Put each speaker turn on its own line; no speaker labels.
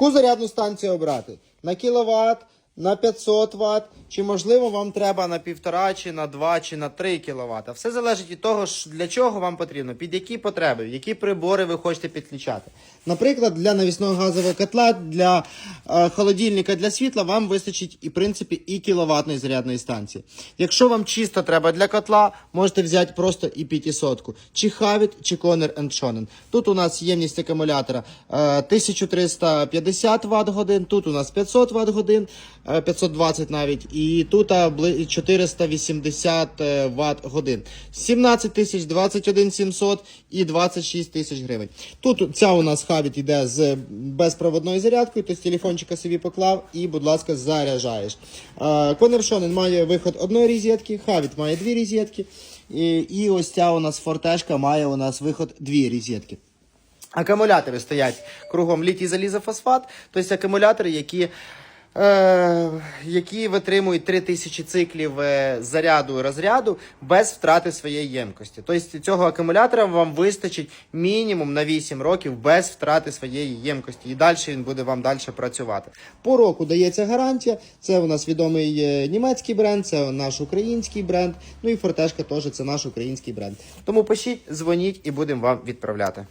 Яку зарядну станцію обрати? На кіловат, на 500 Вт, чи можливо вам треба на півтора, чи на 2, чи на 3 кВт. Все залежить від того, для чого вам потрібно, під які потреби, які прибори ви хочете підключати. Наприклад, для навісного газового котла, для е, холодильника для світла вам вистачить і в принципі і кіловатної зарядної станції. Якщо вам чисто треба для котла, можете взяти просто і 500 чи Havit, чи Conner Shonen. Тут у нас ємність акумулятора е, 1350 Вт годин, тут у нас 500 Вт годин, 520 навіть, і тут 480 Вт годин. 17 тисяч, 21 700 і 26 тисяч гривень. Тут ця у нас Havit йде з безпроводною зарядкою, тобто телефончика собі поклав і, будь ласка, заряджаєш. Конер Шонен має виход одної розетки, Havit має дві розетки. І, і ось ця у нас фортешка має у нас виход дві розетки. Акумулятори стоять кругом літій залізофосфат, тобто акумулятори, які, е, які витримують 3000 циклів е, заряду і розряду без втрати своєї ємкості. Тобто цього акумулятора вам вистачить мінімум на 8 років без втрати своєї ємкості. І далі він буде вам далі працювати. По року дається гарантія. Це у нас відомий е, німецький бренд, це наш український бренд. Ну і фортешка теж це наш український бренд. Тому пишіть, дзвоніть і будемо вам відправляти.